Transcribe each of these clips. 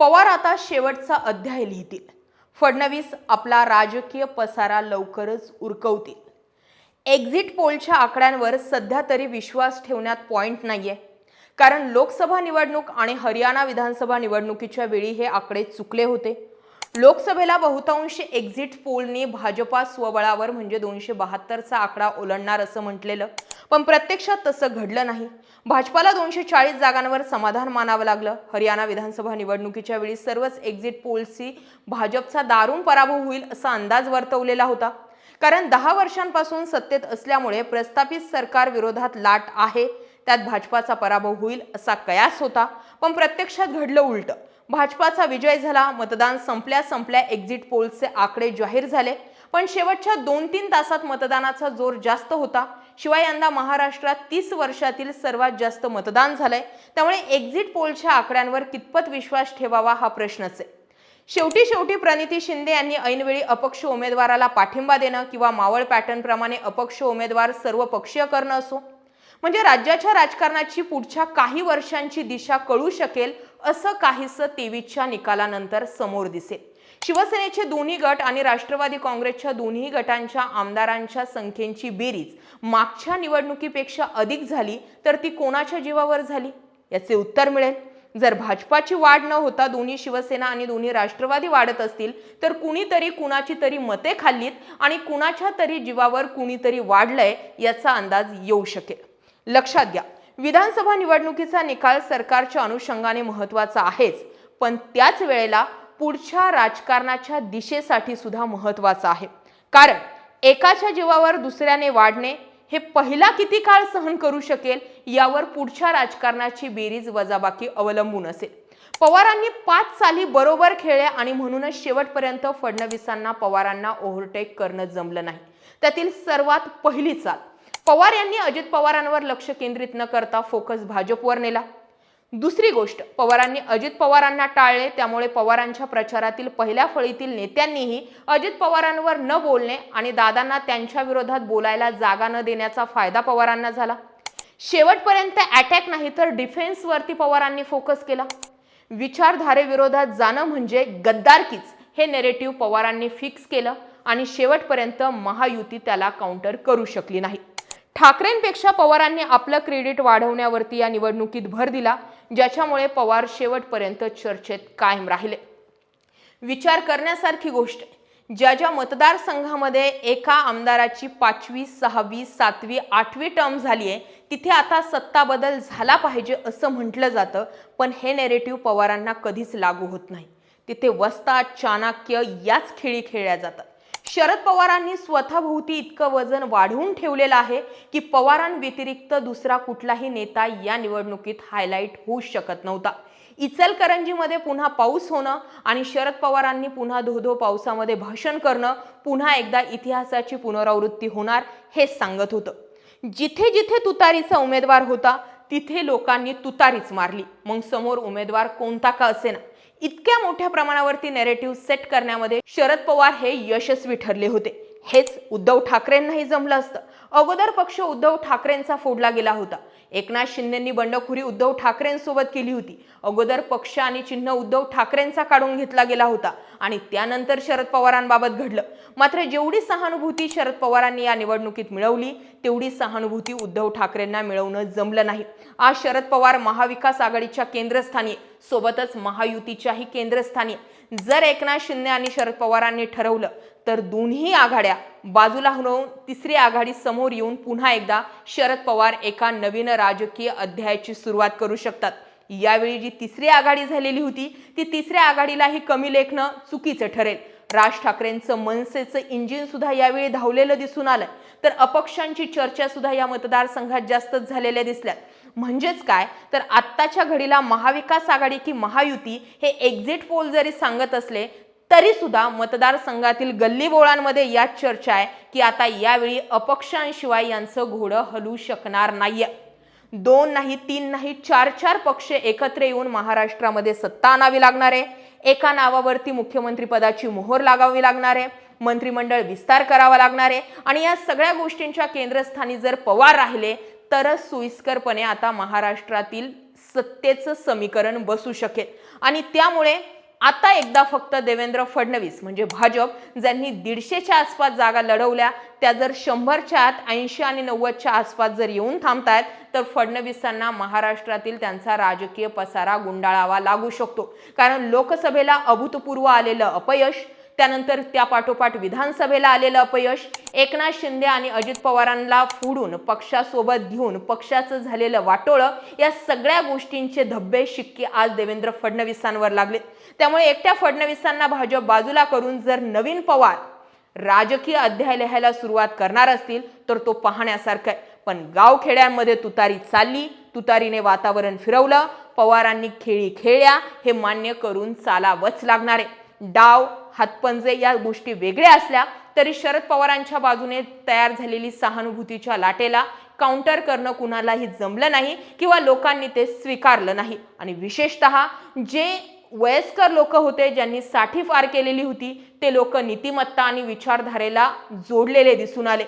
पवार आता शेवटचा अध्याय लिहितील. फडणवीस आपला राजकीय पसारा लवकरच उरकवतील. एक्झिट पोलच्या आकड्यांवर सध्या तरी विश्वास ठेवण्यात पॉइंट नाहीये. कारण लोकसभा निवडणूक आणि हरियाणा विधानसभा निवडणुकीच्या वेळी हे आकडे चुकले होते. लोकसभेला बहुतांश एक्झिट पोलने भाजपा स्वबळावर म्हणजे दोनशे बहात्तरचा आकडा ओलांडणार असं म्हटलेलं. पण प्रत्यक्षात तसं घडलं नाही. भाजपाला दोनशे चाळीस जागांवर समाधान मानावं लागलं. हरियाणा विधानसभा निवडणुकीच्या वेळी सर्वच एक्झिट पोल्सची भाजपचा दारुण पराभव होईल असा अंदाज वर्तवलेला होता. कारण दहा वर्षांपासून सत्तेत असल्यामुळे प्रस्थापित सरकार विरोधात लाट आहे. त्यात भाजपाचा पराभव होईल असा कयास होता. पण प्रत्यक्षात घडलं उलट. भाजपाचा विजय झाला मतदान संपल्या संपल्या एक्झिट पोलचे आकडे जाहीर झाले. पण शेवटच्या दोन तीन तासात मतदानाचा जोर जास्त होता. शिवाय यंदा महाराष्ट्रात तीस वर्षातील सर्वात जास्त मतदान झालंय. त्यामुळे एक्झिट पोलच्या आकड्यांवर कितपत विश्वास ठेवावा हा प्रश्नच आहे. शेवटी शेवटी प्रणिती शिंदे यांनी ऐनवेळी अपक्ष उमेदवाराला पाठिंबा देणं किंवा मावळ पॅटर्नप्रमाणे अपक्ष उमेदवार सर्व पक्षीय करणं असो म्हणजे राज्याच्या राजकारणाची पुढच्या काही वर्षांची दिशा कळू शकेल असं काहीसं तेवीसच्या निकालानंतर समोर दिसेल. शिवसेनेचे दोन्ही गट आणि राष्ट्रवादी काँग्रेसच्या दोन्ही गटांच्या आमदारांच्या संख्येची बेरीज मागच्या निवडणुकीपेक्षा अधिक झाली तर ती कोणाच्या जीवावर झाली? याचे उत्तर मिळेल. जर भाजपाची वाढ न होता दोन्ही शिवसेना आणि दोन्ही राष्ट्रवादी वाढत असतील तर कुणीतरी कुणाची तरी मते खाल्लीत आणि कुणाच्या तरी जीवावर कुणीतरी वाढलंय याचा अंदाज येऊ शकेल. लक्षात घ्या विधानसभा निवडणुकीचा निकाल सरकारच्या अनुषंगाने महत्त्वाचा आहेच पण त्याच वेळेला पुढच्या राजकारणाच्या दिशेसाठी सुद्धा महत्त्वाचं आहे. कारण एकाच्या जीवावर दुसऱ्याने वाढणे हे पहिला किती काळ सहन करू शकेल यावर पुढच्या राजकारणाची बेरीज वजाबाकी अवलंबून असेल. पवारांनी पाच साली बरोबर खेळले आणि म्हणूनच शेवटपर्यंत फडणवीसांना पवारांना ओव्हरटेक करणं जमलं नाही. त्यातील सर्वात पहिली चाल. पवार यांनी अजित पवारांवर लक्ष केंद्रित न करता फोकस भाजपवर नेला. दुसरी गोष्ट पवारांनी अजित पवारांना टाळले त्यामुळे पवारांच्या प्रचारातील पहिल्या फळीतील नेत्यांनीही अजित पवारांवर न बोलणे आणि दादांना त्यांच्या विरोधात बोलायला जागा न देण्याचा फायदा पवारांना झाला. शेवटपर्यंत अटॅक नाही तर डिफेन्सवरती पवारांनी फोकस केला. विचारधारेविरोधात जाणं म्हणजे गद्दारकीच हे नेरेटिव्ह पवारांनी फिक्स केलं आणि शेवटपर्यंत महायुती त्याला काउंटर करू शकली नाही. ठाकरेंपेक्षा पवारांनी आपलं क्रेडिट वाढवण्यावरती या निवडणुकीत भर दिला ज्याच्यामुळे पवार शेवटपर्यंत चर्चेत कायम राहिले. विचार करण्यासारखी गोष्ट ज्या ज्या मतदारसंघामध्ये एका आमदाराची पाचवी सहावी सातवी आठवी टर्म झाली आहे तिथे आता सत्ता बदल झाला पाहिजे असं म्हटलं जातं पण हे नेरेटिव्ह पवारांना कधीच लागू होत नाही. तिथे वस्ता चाणक्य याच खेळी खेळल्या जातात. शरद पवारांनी स्वतःभोवती इतकं वजन वाढवून ठेवलेलं आहे की पवारांव्यतिरिक्त दुसरा कुठलाही नेता या निवडणुकीत हायलाईट होऊ शकत नव्हता. इचलकरंजीमध्ये पुन्हा पाऊस होणं आणि शरद पवारांनी पुन्हा धोधो पावसामध्ये भाषण करणं पुन्हा एकदा इतिहासाची पुनरावृत्ती होणार हेच सांगत होतं. जिथे जिथे तुतारीचा उमेदवार होता तिथे लोकांनी तुतारीच मारली. मग समोर उमेदवार कोणता का असेना? इतक्या मोठ्या प्रमाणावरती नेरेटिव्ह सेट करण्यामध्ये शरद पवार हे यशस्वी ठरले होते. हेच उद्धव ठाकरेंनाही जमलं असतं. अगोदर पक्ष उद्धव ठाकरेंचा फोडला गेला होता. एकनाथ शिंदेंनी बंडखोरी उद्धव ठाकरेंसोबत केली होती. अगोदर पक्ष आणि चिन्ह उद्धव ठाकरेंचा काढून घेतला गेला होता आणि त्यानंतर शरद पवारांबाबत घडलं. मात्र जेवढी सहानुभूती शरद पवारांनी या निवडणुकीत मिळवली तेवढी सहानुभूती उद्धव ठाकरेंना मिळवणं जमलं नाही. आज शरद पवार महाविकास आघाडीच्या केंद्रस्थानी सोबतच महायुतीच्याही केंद्रस्थानी जर एकनाथ शिंदे आणि शरद पवारांनी ठरवलं तर दोन्ही आघाड्या बाजूला हलवून तिसरी आघाडी समोर येऊन पुन्हा एकदा शरद पवार एका नवीन राजकीय अध्यायाची सुरुवात करू शकतात. यावेळी जी तिसरी आघाडी झालेली होती ती तिसऱ्या आघाडीलाही कमी लेखणं चुकीचं ठरेल. राज ठाकरेंचं मनसेचं इंजिन सुद्धा यावेळी धावलेलं दिसून आलं. तर अपक्षांची चर्चा सुद्धा या मतदारसंघात जास्तच झालेल्या दिसल्यात. म्हणजेच काय? तर आत्ताच्या घडीला महाविकास आघाडी की महायुती हे एक्झिट पोल जरी सांगत असले तरी सुद्धा मतदारसंघातील गल्लीबोळांमध्ये याच चर्चा आहे की आता यावेळी अपक्षांशिवाय यांचं घोडं हलू शकणार नाहीये. दोन नाही तीन नाही चार चार पक्ष एकत्र येऊन महाराष्ट्रामध्ये सत्ता आणावी लागणार आहे. एका नावावरती मुख्यमंत्रीपदाची मोहर लागावी लागणार आहे. मंत्रिमंडळ विस्तार करावा लागणार आहे. आणि या सगळ्या गोष्टींच्या केंद्रस्थानी जर पवार राहिले तरच सोयीस्करपणे आता महाराष्ट्रातील सत्तेचं समीकरण बसू शकेल. आणि त्यामुळे आता एकदा फक्त देवेंद्र फडणवीस म्हणजे भाजप ज्यांनी दीडशेच्या आसपास जागा लढवल्या त्या जर शंभरच्या आत ऐंशी आणि नव्वदच्या आसपास जर येऊन थांबतायत तर फडणवीसांना महाराष्ट्रातील त्यांचा राजकीय पसारा गुंडाळावा लागू शकतो. कारण लोकसभेला अभूतपूर्व आलेलं अपयश त्यानंतर त्या पाठोपाठ विधानसभेला आलेलं अपयश एकनाथ शिंदे आणि अजित पवारांना फोडून पक्षासोबत घेऊन पक्षाचं झालेलं वाटोळं या सगळ्या गोष्टींचे धब्बे शिक्के आज देवेंद्र फडणवीसांवर लागले. त्यामुळे एकट्या फडणवीसांना भाजप बाजूला करून जर नवीन पवार राजकीय अध्याय लिहायला सुरुवात करणार असतील तर तो पाहण्यासारखा आहे. पण गावखेड्यांमध्ये तुतारी चालली तुतारीने वातावरण फिरवलं पवारांनी खेळी खेळल्या हे मान्य करून चालावंच लागणार आहे. डाव हातपंजे या गोष्टी वेगळ्या असल्या तरी शरद पवारांच्या बाजूने तयार झालेली सहानुभूतीच्या लाटेला काउंटर करणं कुणालाही जमलं नाही किंवा लोकांनी ते स्वीकारलं नाही. आणि विशेषतः जे वयस्कर लोक होते ज्यांनी साठी पार केलेली होती ते लोक नीतिमत्ता आणि विचारधारेला जोडलेले दिसून आले.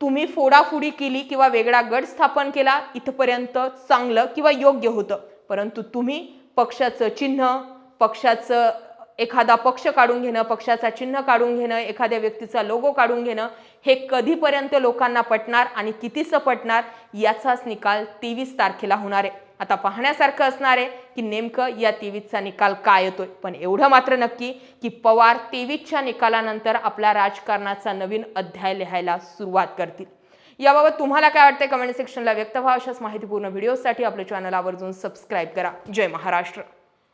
तुम्ही फोडाफोडी केली किंवा वेगळा गट स्थापन केला इथपर्यंत चांगलं किंवा योग्य होतं. परंतु तुम्ही पक्षाचं चिन्ह पक्षाचं एखादा पक्ष काढून घेणं पक्षाचा चिन्ह काढून घेणं एखाद्या व्यक्तीचा लोगो काढून घेणं हे कधीपर्यंत लोकांना पटणार आणि कितीसं पटणार याचाच निकाल तेवीस तारखेला होणार आहे. आता पाहण्यासारखं असणार आहे की नेमकं या तेवीसचा निकाल काय येतोय. पण एवढं मात्र नक्की की पवार तेवीसच्या निकालानंतर आपल्या राजकारणाचा नवीन अध्याय लिहायला सुरुवात करतील. याबाबत तुम्हाला काय वाटतंय? कमेंट सेक्शनला व्यक्त व्हा. अशाच माहितीपूर्ण व्हिडिओसाठी आपल्या चॅनल आवर्जून सबस्क्राईब करा. जय महाराष्ट्र.